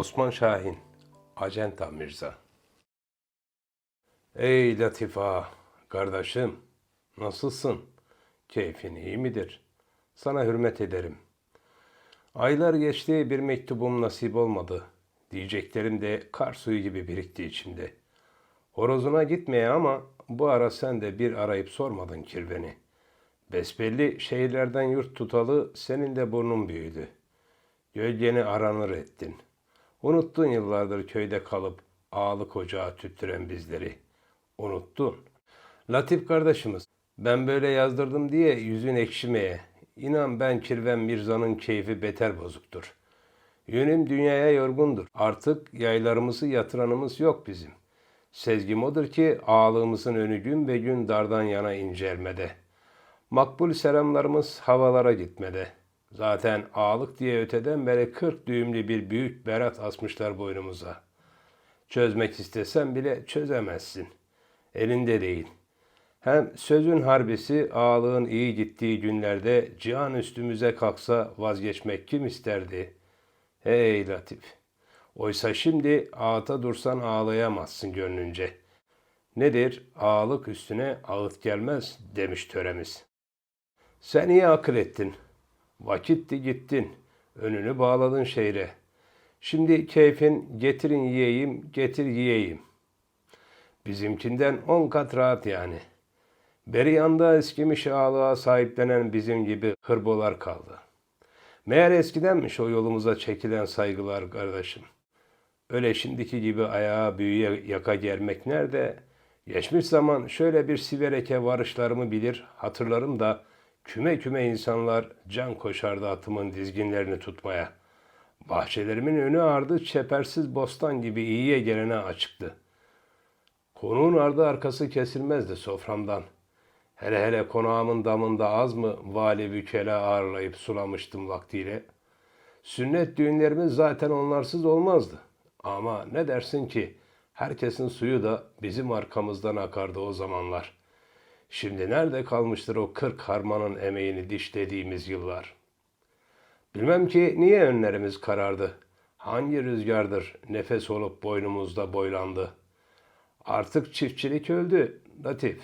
Osman Şahin, Acenta Mirza. Ey Latifa, kardeşim, nasılsın? Keyfin iyi midir? Sana hürmet ederim. Aylar geçti, bir mektubum nasip olmadı. Diyeceklerim de kar suyu gibi birikti içimde. Horozuna gitmeye ama bu ara sen de bir arayıp sormadın kirveni. Besbelli şehirlerden yurt tutalı senin de burnun büyüdü. Gölgeni aranır ettin. Unuttun yıllardır köyde kalıp ağalık ocağı tüttüren bizleri. Unuttun. Latif kardeşimiz, ben böyle yazdırdım diye yüzün ekşimeye. İnan ben Kirven Mirza'nın keyfi beter bozuktur. Yönüm dünyaya yorgundur. Artık yaylarımızı yatıranımız yok bizim. Sezgim odur ki ağalığımızın önü gün ve gün dardan yana incelmede. Makbul selamlarımız havalara gitmede. Zaten ağalık diye öteden beri kırk düğümlü bir büyük berat asmışlar boynumuza. Çözmek istesen bile çözemezsin. Elinde değil. Hem sözün harbisi ağalığın iyi gittiği günlerde cihan üstümüze kalksa vazgeçmek kim isterdi? Hey Latif! Oysa şimdi ağıta dursan ağlayamazsın gönlünce. Nedir? Ağalık üstüne ağıt gelmez demiş töremiz. Sen iyi akıl ettin. Vakitti gittin. Önünü bağladın şehre. Şimdi keyfin getirin yiyeyim, getir yiyeyim. Bizimkinden on kat rahat yani. Beri yanda eskimiş ağalığa sahiplenen bizim gibi hırbolar kaldı. Meğer eskidenmiş o yolumuza çekilen saygılar kardeşim. Öyle şimdiki gibi ayağa büyüye yaka gelmek nerede? Geçmiş zaman şöyle bir sivereke varışlarımı bilir, hatırlarım da küme küme insanlar can koşardı atımın dizginlerini tutmaya. Bahçelerimin önü ardı çepersiz bostan gibi iyiye gelene açıktı. Konuğun ardı arkası kesilmezdi soframdan. Hele hele konağımın damında az mı vali bükele ağırlayıp sulamıştım vaktiyle. Sünnet düğünlerimiz zaten onlarsız olmazdı. Ama ne dersin ki herkesin suyu da bizim arkamızdan akardı o zamanlar. Şimdi nerede kalmıştır o kırk harmanın emeğini dişlediğimiz yıllar? Bilmem ki niye önlerimiz karardı. Hangi rüzgardır nefes olup boynumuzda boylandı. Artık çiftçilik öldü, Latif.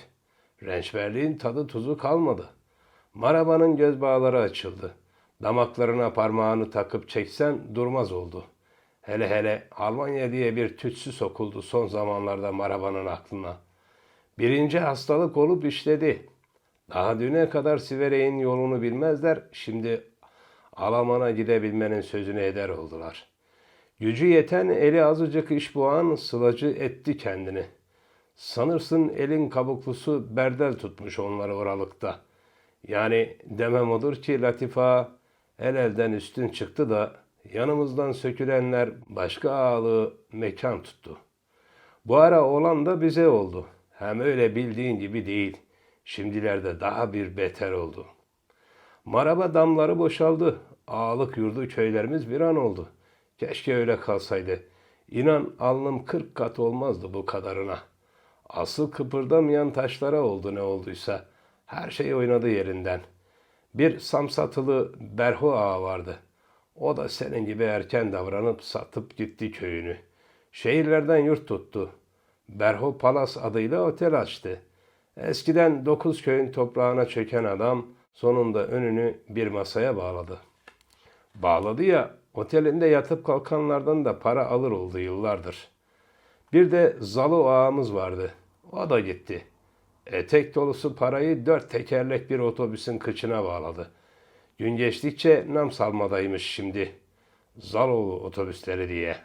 Rençberliğin tadı tuzu kalmadı. Marabanın göz bağları açıldı. Damaklarına parmağını takıp çeksen durmaz oldu. Hele hele Almanya diye bir tütsü sokuldu son zamanlarda Marabanın aklına. Birinci hastalık olup işledi. Daha düne kadar Siverek'in yolunu bilmezler, şimdi Alaman'a gidebilmenin sözünü eder oldular. Gücü yeten eli azıcık iş boğan sılacı etti kendini. Sanırsın elin kabuklusu berdel tutmuş onları oralıkta. Yani demem odur ki Latifa el elden üstün çıktı da yanımızdan sökülenler başka ağalığı mekan tuttu. Bu ara olan da bize oldu. Hem öyle bildiğin gibi değil. Şimdilerde daha bir beter oldu. Maraba damları boşaldı. Ağalık yurdu köylerimiz bir an oldu. Keşke öyle kalsaydı. İnan alnım kırk kat olmazdı bu kadarına. Asıl kıpırdamayan taşlara oldu ne olduysa. Her şey oynadı yerinden. Bir samsatılı Berho ağa vardı. O da senin gibi erken davranıp satıp gitti köyünü. Şehirlerden yurt tuttu. Berho Palas adıyla otel açtı. Eskiden dokuz köyün toprağına çöken adam sonunda önünü bir masaya bağladı. Bağladı ya, otelinde yatıp kalkanlardan da para alır oldu yıllardır. Bir de Zalo ağamız vardı. O da gitti. Etek dolusu parayı dört tekerlek bir otobüsün kıçına bağladı. Gün geçtikçe nam salmadaymış şimdi. Zaloğlu otobüsleri diye.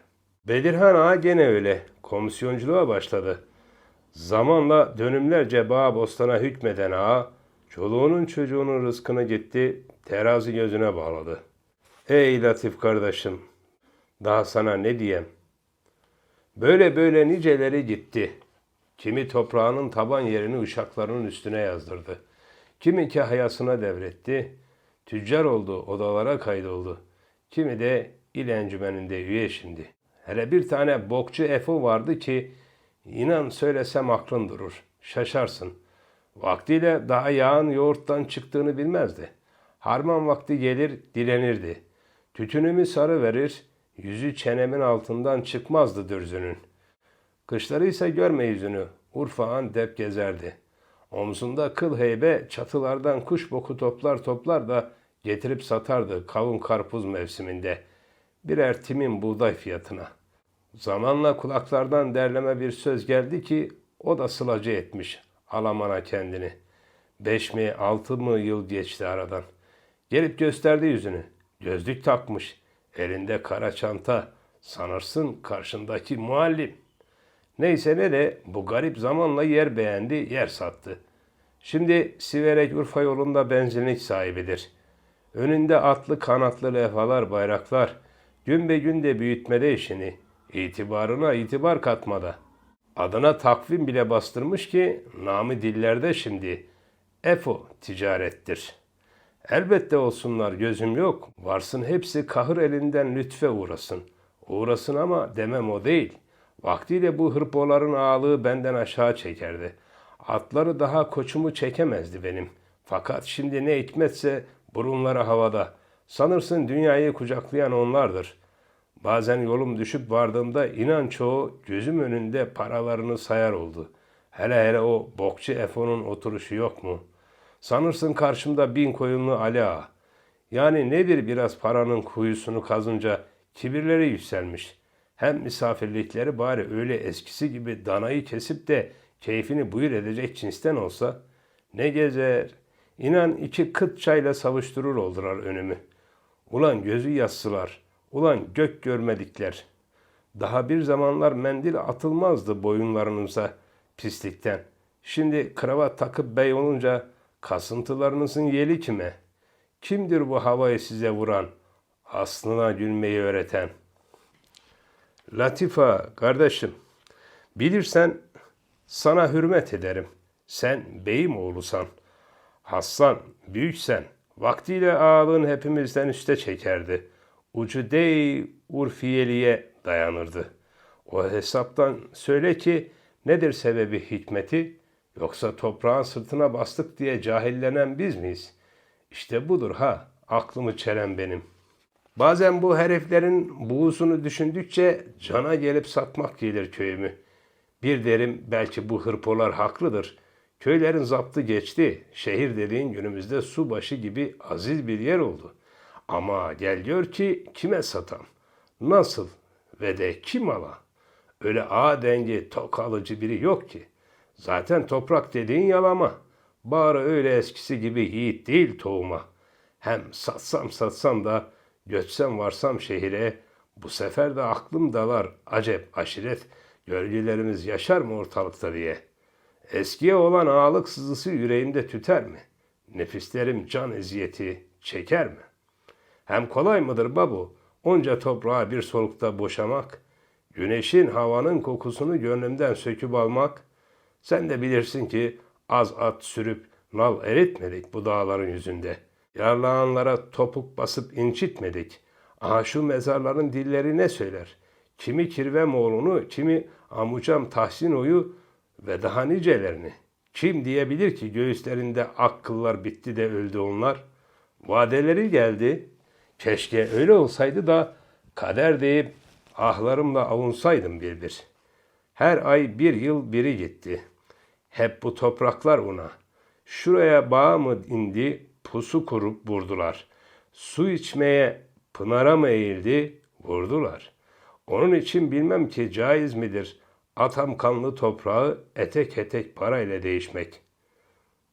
Bedirhan Ağa gene öyle. Komisyonculuğa başladı. Zamanla dönümlerce bağ bostana hükmeden ağa, çoluğunun çocuğunun rızkını gitti, terazi gözüne bağladı. Ey Latif kardeşim, daha sana ne diyem? Böyle böyle niceleri gitti. Kimi toprağının taban yerini uşaklarının üstüne yazdırdı. Kimi kahyasına devretti. Tüccar oldu, odalara kaydoldu. Kimi de il encümeninde üye şimdi. Hele bir tane bokçu Efo vardı ki inan söylesem aklın durur. Şaşarsın. Vaktiyle daha yağın yoğurttan çıktığını bilmezdi. Harman vakti gelir dilenirdi. Tütünümü sarı verir, yüzü çenemin altından çıkmazdı dürzünün. Kışları ise görme yüzünü, Urfa Antep gezerdi. Omzunda kıl heybe çatılardan kuş boku toplar toplar da getirip satardı kavun karpuz mevsiminde. Birer timin buğday fiyatına. Zamanla kulaklardan derleme bir söz geldi ki o da sılacı etmiş Alaman'a kendini. Beş mi altı mı yıl geçti aradan. Gelip gösterdi yüzünü. Gözlük takmış. Elinde kara çanta. Sanırsın karşındaki muallim. Neyse ne de bu garip zamanla yer beğendi, yer sattı. Şimdi Siverek Urfa yolunda benzinlik sahibidir. Önünde atlı kanatlı levhalar, bayraklar. Gün be gün de büyütmede işini. itibarına itibar katmada. Adına takvim bile bastırmış ki namı dillerde şimdi. EFO ticarettir. Elbette olsunlar gözüm yok. Varsın hepsi kahır elinden lütfe uğrasın. Uğrasın ama demem o değil. Vaktiyle bu hırpoların ağalığı benden aşağı çekerdi. Atları daha koçumu çekemezdi benim. Fakat şimdi ne hikmetse burunları havada. Sanırsın dünyayı kucaklayan onlardır. Bazen yolum düşüp vardığımda inan çoğu gözüm önünde paralarını sayar oldu. Hele hele o bokçu Efo'nun oturuşu yok mu? Sanırsın karşımda bin koyunlu Ali Ağa. Yani nedir biraz paranın kuyusunu kazınca kibirleri yükselmiş. Hem misafirlikleri bari öyle eskisi gibi danayı kesip de keyfini buyur edecek cinsten olsa ne gezer. İnan iki kıt çayla savuşturur oldular önümü. Ulan gözü yassılar, ulan gök görmedikler. Daha bir zamanlar mendil atılmazdı boyunlarınıza pislikten. Şimdi kravat takıp bey olunca kasıntılarınızın yeli kime? Kimdir bu havayı size vuran, aslına gülmeyi öğreten? Latifa kardeşim, bilirsen sana hürmet ederim. Sen beyim oğlusan. Hassan büyüksen. Vaktiyle ağalığın hepimizden üste çekerdi. Ucu dey Urfiyeli'ye dayanırdı. O hesaptan söyle ki nedir sebebi hikmeti? Yoksa toprağın sırtına bastık diye cahillenen biz miyiz? İşte budur ha aklımı çelen benim. Bazen bu heriflerin buğusunu düşündükçe cana gelip satmak gelir köyümü. Bir derim belki bu hırpolar haklıdır. Köylerin zaptı geçti. Şehir dediğin günümüzde su başı gibi aziz bir yer oldu. Ama gel gör ki kime satan? Nasıl? Ve de kim ala? Öyle ağ dengi tok alıcı biri yok ki. Zaten toprak dediğin yalama. Bağrı öyle eskisi gibi yiğit değil tohuma. Hem satsam satsam da göçsem varsam şehire bu sefer de aklım dalar acep aşiret gölgelerimiz yaşar mı ortalıkta diye. Eskiye olan ağalık sızısı yüreğimde tüter mi? Nefislerim can eziyeti çeker mi? Hem kolay mıdır babu onca toprağa bir solukta boşamak, güneşin havanın kokusunu gönlümden söküp almak, sen de bilirsin ki az at sürüp nal eritmedik bu dağların yüzünde. Yarlağanlara topuk basıp incitmedik. Aha şu mezarların dilleri ne söyler? Kimi Kirvemoğlu'nu, kimi Amucam Tahsino'yu ve daha nicelerini. Kim diyebilir ki göğüslerinde ak kıllar bitti de öldü onlar? Vadeleri geldi. Keşke öyle olsaydı da kader deyip ahlarımla avunsaydım bir bir. Her ay bir yıl biri gitti. Hep bu topraklar ona. Şuraya bağ mı indi, pusu kurup vurdular. Su içmeye pınara mı eğildi, vurdular. Onun için bilmem ki caiz midir atam kanlı toprağı etek etek parayla değişmek.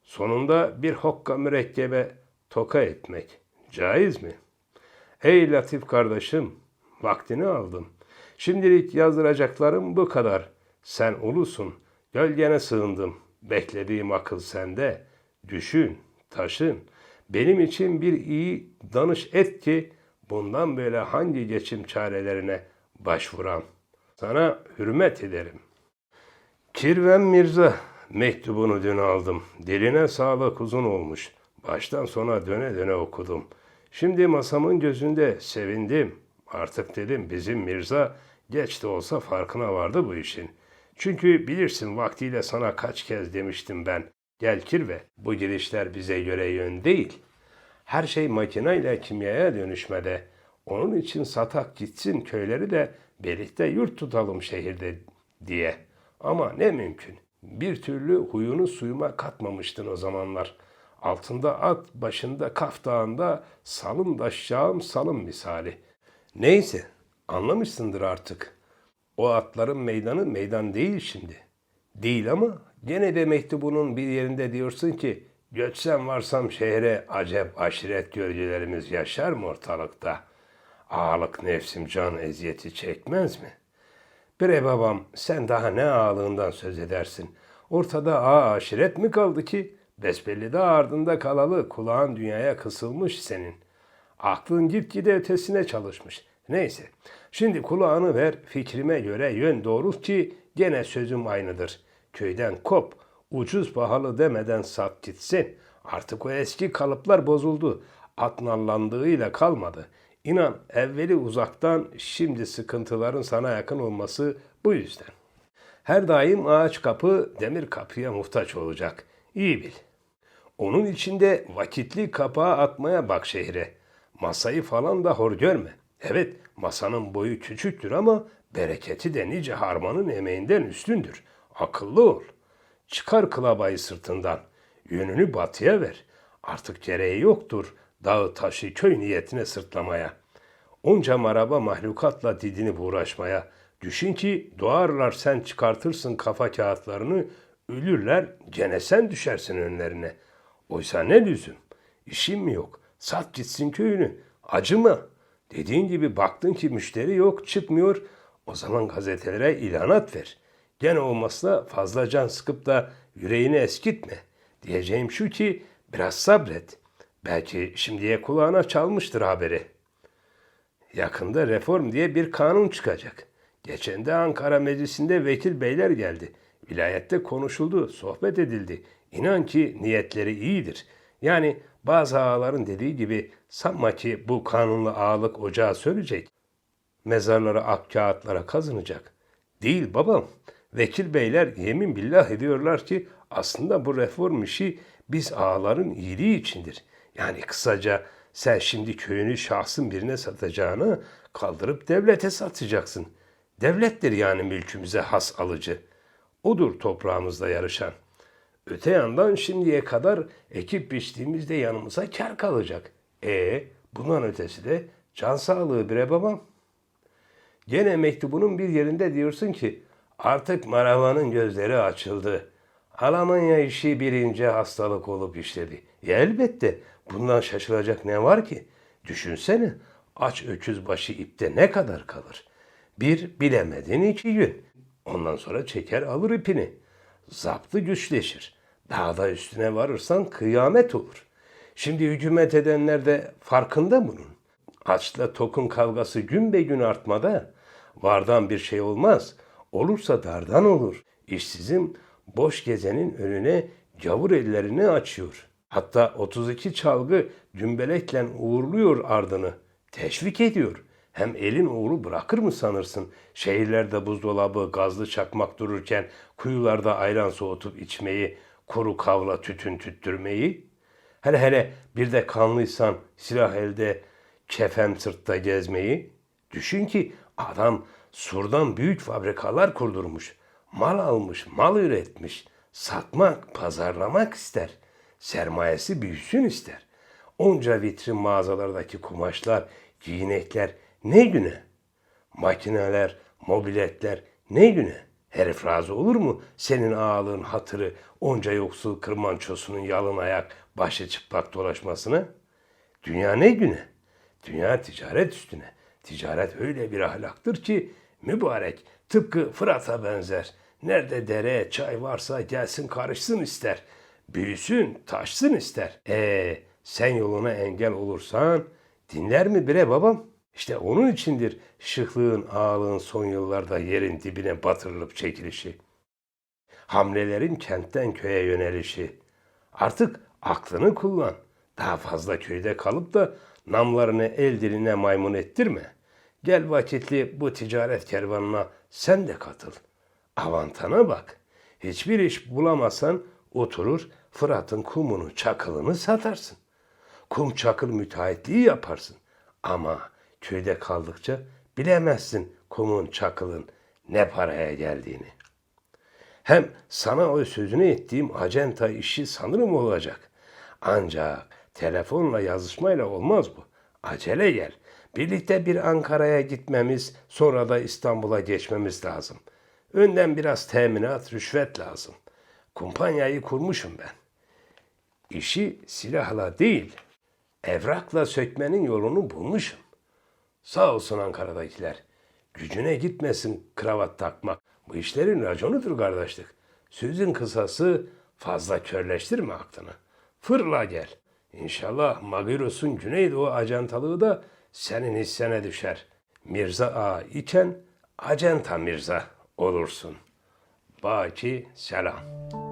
Sonunda bir hokka mürekkebe toka etmek. Caiz mi? Ey Latif kardeşim, vaktini aldım. Şimdilik yazdıracaklarım bu kadar. Sen ulusun, gölgene sığındım. Beklediğim akıl sende. Düşün, taşın. Benim için bir iyi danış et ki bundan böyle hangi geçim çarelerine başvuram. Sana hürmet ederim. Kirven Mirza mektubunu dün aldım. Diline sağlık uzun olmuş. Baştan sona döne döne okudum. Şimdi masamın gözünde sevindim. Artık dedim bizim Mirza geç de olsa farkına vardı bu işin. Çünkü bilirsin vaktiyle sana kaç kez demiştim ben. Gel kirve bu girişler bize göre yön değil. Her şey makineyle kimyaya dönüşmede. Onun için satak gitsin köyleri de birlikte yurt tutalım şehirde diye. Ama ne mümkün. Bir türlü huyunu suyuma katmamıştın o zamanlar. Altında at, başında kaf dağında salım daşşağım salım misali. Neyse, anlamışsındır artık. O atların meydanı meydan değil şimdi. Değil ama gene de mektubunun bir yerinde diyorsun ki göçsem varsam şehre acep aşiret gölgelerimiz yaşar mı ortalıkta? Ağalık nefsim can eziyeti çekmez mi? Bre babam sen daha ne ağalığından söz edersin? Ortada ağa aşiret mi kaldı ki? Besbelli de ardında kalalı kulağın dünyaya kısılmış senin. Aklın gitgide ötesine çalışmış. Neyse. Şimdi kulağını ver fikrime göre yön doğru ki gene sözüm aynıdır. Köyden kop. Ucuz pahalı demeden sat gitsin. Artık o eski kalıplar bozuldu. At nallandığıyla kalmadı. İnan evveli uzaktan şimdi sıkıntıların sana yakın olması bu yüzden. Her daim ağaç kapı demir kapıya muhtaç olacak. İyi bil. Onun içinde vakitli kapağı atmaya bak şehre. Masayı falan da hor görme. Evet masanın boyu küçüktür ama bereketi de nice harmanın emeğinden üstündür. Akıllı ol. Çıkar kılabayı sırtından. Yönünü batıya ver. Artık gereği yoktur dağı taşı köy niyetine sırtlamaya. Onca maraba mahlukatla didinip uğraşmaya. Düşün ki doğarlar sen çıkartırsın kafa kağıtlarını, ölürler gene sen düşersin önlerine. Oysa ne lüzum? İşin mi yok? Sat gitsin köyünü. Acıma. Dediğin gibi baktın ki müşteri yok çıkmıyor. O zaman gazetelere ilanat ver. Gene olmazsa fazla can sıkıp da yüreğini eskitme. Diyeceğim şu ki biraz sabret. Belki şimdiye kulağına çalmıştır haberi. Yakında reform diye bir kanun çıkacak. Geçen de Ankara Meclisi'nde vekil beyler geldi. Vilayette konuşuldu, sohbet edildi. İnan ki niyetleri iyidir. Yani bazı ağaların dediği gibi sanma ki bu kanunlu ağalık ocağı söyleyecek. Mezarlara ak kağıtlara kazınacak. Değil babam. Vekil beyler yemin billah ediyorlar ki aslında bu reform işi biz ağaların iyiliği içindir. Yani kısaca sen şimdi köyünü şahsın birine satacağını kaldırıp devlete satacaksın. Devlettir yani mülkümüze has alıcı. Odur toprağımızda yarışan. Öte yandan şimdiye kadar ekip biçtiğimizde yanımıza kar kalacak. E bundan ötesi de can sağlığı bre babam. Gene mektubunun bir yerinde diyorsun ki artık Maravan'ın gözleri açıldı. Almanya işi birinci hastalık olup işledi. Ya elbette bundan şaşılacak ne var ki? Düşünsene aç öküz başı ipte ne kadar kalır? Bir bilemedin iki gün. Ondan sonra çeker alır ipini. Zaptı güçleşir. Daha da üstüne varırsan kıyamet olur. Şimdi hükümet edenler de farkında bunun. Açla tokun kavgası gün be gün artmada. Vardan bir şey olmaz. Olursa dardan olur. İşsizim boş gezenin önüne gavur ellerini açıyor. Hatta 32 çalgı cümbelekle uğurluyor ardını. Teşvik ediyor. Hem elin uğru bırakır mı sanırsın? Şehirlerde buzdolabı, gazlı çakmak dururken kuyularda ayran soğutup içmeyi, kuru kavla tütün tüttürmeyi. Hele hele bir de kanlıysan silah elde, kefen sırtta gezmeyi. Düşün ki adam surdan büyük fabrikalar kurdurmuş. Mal almış, mal üretmiş. Satmak, pazarlamak ister. Sermayesi büyüsün ister. Onca vitrin mağazalardaki kumaşlar, giyinekler ne güne? Makineler, mobiletler ne güne? Herif razı olur mu senin ağalığın hatırı onca yoksul kırmançosunun yalın ayak başı çıplak dolaşmasına? Dünya ne güne? Dünya ticaret üstüne. Ticaret öyle bir ahlaktır ki mübarek tıpkı Fırat'a benzer. Nerede dere, çay varsa gelsin karışsın ister. Büyüsün, taşsın ister. E sen yoluna engel olursan dinler mi bre babam? İşte onun içindir şıklığın, ağalığın son yıllarda yerin dibine batırılıp çekilişi. Hamlelerin kentten köye yönelişi. Artık aklını kullan. Daha fazla köyde kalıp da namlarını el diline maymun ettirme. Gel vakitli bu ticaret kervanına sen de katıl. Avantana bak. Hiçbir iş bulamasan oturur Fırat'ın kumunu, çakılını satarsın. Kum çakıl müteahhitliği yaparsın. Ama Köyde kaldıkça bilemezsin kumun çakılın ne paraya geldiğini. Hem sana o sözünü ettiğim acenta işi sanırım olacak. Ancak telefonla yazışmayla olmaz bu. Acele gel. Birlikte bir Ankara'ya gitmemiz, sonra da İstanbul'a geçmemiz lazım. Önden biraz teminat, rüşvet lazım. Kumpanyayı kurmuşum ben. İşi silahla değil, evrakla sökmenin yolunu bulmuşum. Sağ olsun Ankara'dakiler. Gücüne gitmesin kravat takmak. Bu işlerin raconudur kardeşlik. Sözün kısası fazla körleştirme aklını. Fırla gel. İnşallah Magiros'un Güneydoğu ajantalığı da senin hissene düşer. Mirza Ağa iken Acenta Mirza olursun. Baki selam.